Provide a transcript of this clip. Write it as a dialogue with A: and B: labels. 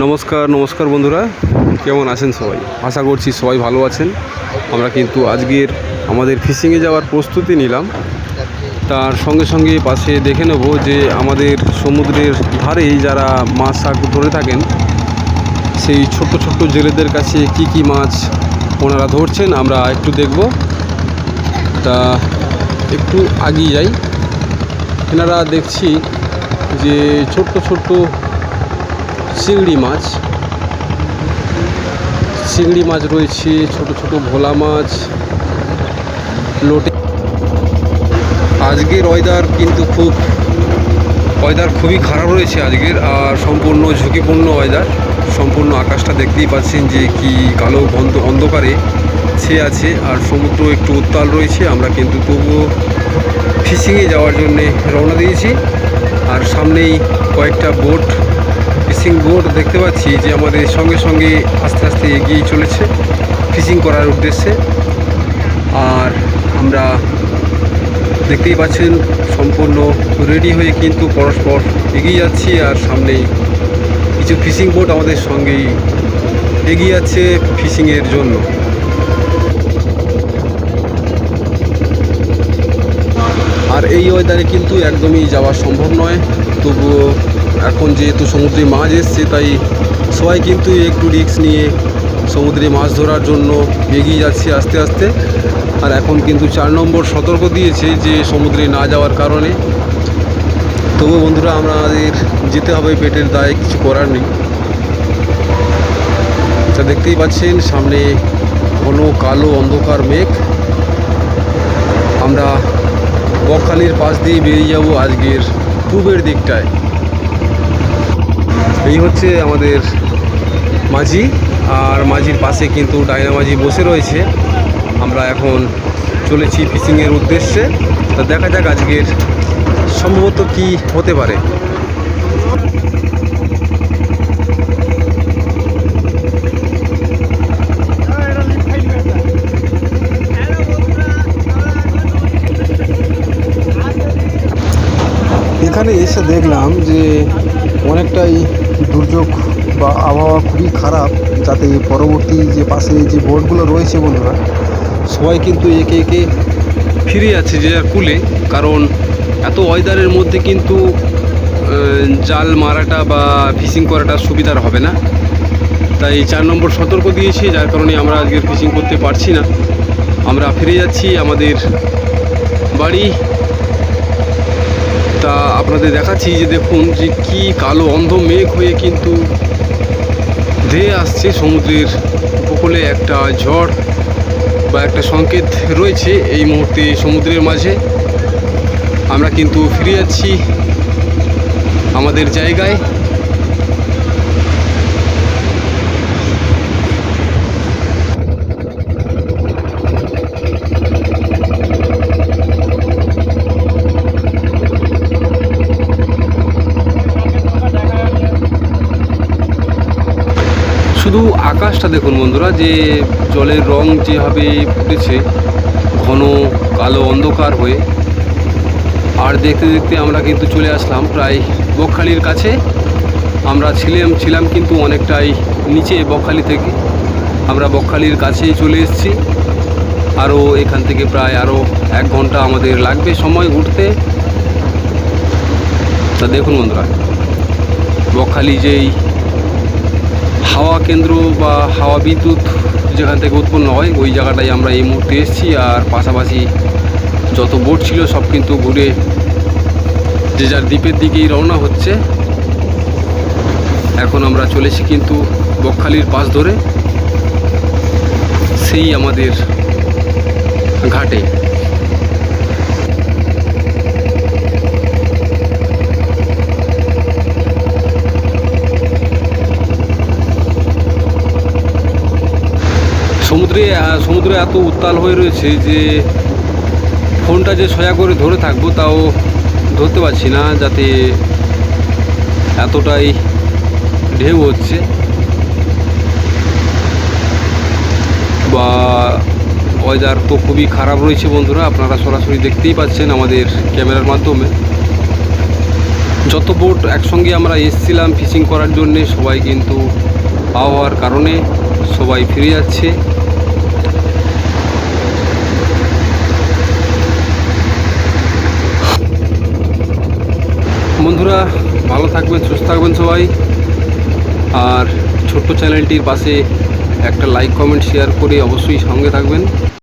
A: নমস্কার নমস্কার বন্ধুরা। কেমন আছেন সবাই? আশা করছি সবাই ভালো আছেন। আমরা কিন্তু আজকের আমাদের ফিশিংয়ে যাওয়ার প্রস্তুতি নিলাম। তার সঙ্গে সঙ্গে পাশে দেখে নেব যে আমাদের সমুদ্রের ধারে যারা মাছ শাক ধরে থাকেন, সেই ছোট্ট ছোট্ট জেলেদের কাছে কি কি মাছ ওনারা ধরছেন আমরা একটু দেখব। তা একটু আগিয়ে যাই। এনারা দেখছি যে ছোট্ট ছোট্ট চিংড়ি মাছ। চিংড়ি মাছ রয়েছে, ছোট ছোট ভোলা মাছ। লোটে আজকের ওয়েদার কিন্তু খুব ওয়েদার খুবই খারাপ রয়েছে আজকের, আর সম্পূর্ণ ঝুঁকিপূর্ণ ওয়েদার সম্পূর্ণ আকাশটা দেখতেই পাচ্ছেন যে কি কালো বন্ধ অন্ধকারে ছেয়ে আছে, আর সমুদ্র একটু উত্তাল রয়েছে। আমরা কিন্তু তবুও ফিশিংয়ে যাওয়ার জন্যে রওনা দিয়েছি। আর সামনেই কয়েকটা বোট ফিশিং বোট দেখতে পাচ্ছি যে আমাদের সঙ্গে সঙ্গে আস্তে আস্তে এগিয়ে চলেছে ফিশিং করার উদ্দেশ্যে। আর আমরা দেখতেই পাচ্ছেন, সম্পূর্ণ রেডি হয়ে কিন্তু পরস্পর এগিয়ে যাচ্ছি আর সামনেই কিছু ফিশিং বোট আমাদের সঙ্গেই এগিয়ে যাচ্ছে ফিশিংয়ের জন্য। আর এই ওয়েদারে কিন্তু একদমই যাওয়া সম্ভব নয়, তবুও এখন যেহেতু সমুদ্রে মাছ এসছে, তাই সবাই কিন্তু একটু রিস্ক নিয়ে সমুদ্রে মাছ ধরার জন্য এগিয়ে যাচ্ছে আস্তে আস্তে। আর এখন কিন্তু চার নম্বর সতর্ক দিয়েছে যে সমুদ্রে না যাওয়ার কারণে। তবু বন্ধুরা, আমাদের যেতে হবে পেটের দায়ে, কিছু করার নেই। তা দেখতেই পাচ্ছেন, সামনে ঘন কালো অন্ধকার মেঘ। আমরা বকখালির পাশ দিয়ে বেরিয়ে যাব আজকের পূবের দিকটায়। এই হচ্ছে আমাদের মাঝি, আর মাঝির পাশে কিন্তু ডাইনা মাঝি বসে রয়েছে। আমরা এখন চলেছি ফিশিংয়ের উদ্দেশ্যে। তা দেখা যাক আজকের সম্ভবত কি হতে পারে। এখানে এসে দেখলাম যে অনেকটাই দুর্যোগ বা আবহাওয়া খুবই খারাপ, যাতে পরবর্তী যে পাশে যে বোটগুলো রয়েছে বন্ধুরা, সবাই কিন্তু একে একে ফিরে যাচ্ছে যে যার কুলে। কারণ এত ওয়েদারের মধ্যে কিন্তু জাল মারাটা বা ফিশিং করাটা সুবিধার হবে না। তাই চার নম্বর সতর্ক দিয়েছে, যার কারণে আমরা আজকে ফিশিং করতে পারছি না। আমরা ফিরে যাচ্ছি আমাদের বাড়ি। তা আপনাদের দেখাচ্ছি যে দেখুন যে কি কালো অন্ধ মেঘ হয়ে কিন্তু ধেয়ে আসছে সমুদ্রের উপকূলে একটা ঝড় বা একটা সংকেত রয়েছে এই মুহূর্তে সমুদ্রের মাঝে। আমরা কিন্তু ফিরে যাচ্ছি আমাদের জায়গায়। শুধু আকাশটা দেখুন বন্ধুরা, যে জলের রং যেভাবে ফুটেছে, ঘন কালো অন্ধকার হয়ে। আর দেখতে দেখতে আমরা কিন্তু চলে আসলাম প্রায় বকখালির কাছে। আমরা ছিলাম ছিলাম কিন্তু অনেকটাই নিচে বকখালি থেকে। আমরা বকখালির কাছেই চলে এসেছি। আরও এখান থেকে প্রায় আরও এক ঘণ্টা আমাদের লাগবে সময় উঠতে। তা দেখুন বন্ধুরা, বকখালি যেই কেন্দ্র বা হাওয়া বিদ্যুৎ যেখান থেকে উৎপন্ন হয়, ওই জায়গাটায় আমরা এই মুহূর্তে এসেছি। আর পাশাপাশি যত বোট ছিল, সব কিন্তু ঘুরে যে যার দ্বীপের দিকেই রওনা হচ্ছে। এখন আমরা চলেছি কিন্তু বকখালির পাশ ধরে। সেই আমাদের ঘাটে। সমুদ্রে সমুদ্রে এত উত্তাল হয়ে রয়েছে যে ফোনটা যে সয়া করে ধরে থাকব তাও ধরতে পারছি না, যাতে এতটাই ঢেউ হচ্ছে। বা ওয়েদার তো খুবই খারাপ রয়েছে বন্ধুরা, আপনারা সরাসরি দেখতেই পাচ্ছেন আমাদের ক্যামেরার মাধ্যমে। যত বোট একসঙ্গে আমরা এসছিলাম ফিশিং করার জন্যে, সবাই কিন্তু আবহাওয়ার কারণে সবাই ফিরে যাচ্ছে। বন্ধুরা, ভালো থাকবেন, সুস্থ থাকবেন সবাই। আর ছোট্ট চ্যানেলটির পাশে একটা লাইক কমেন্ট শেয়ার করে অবশ্যই সঙ্গে থাকবেন।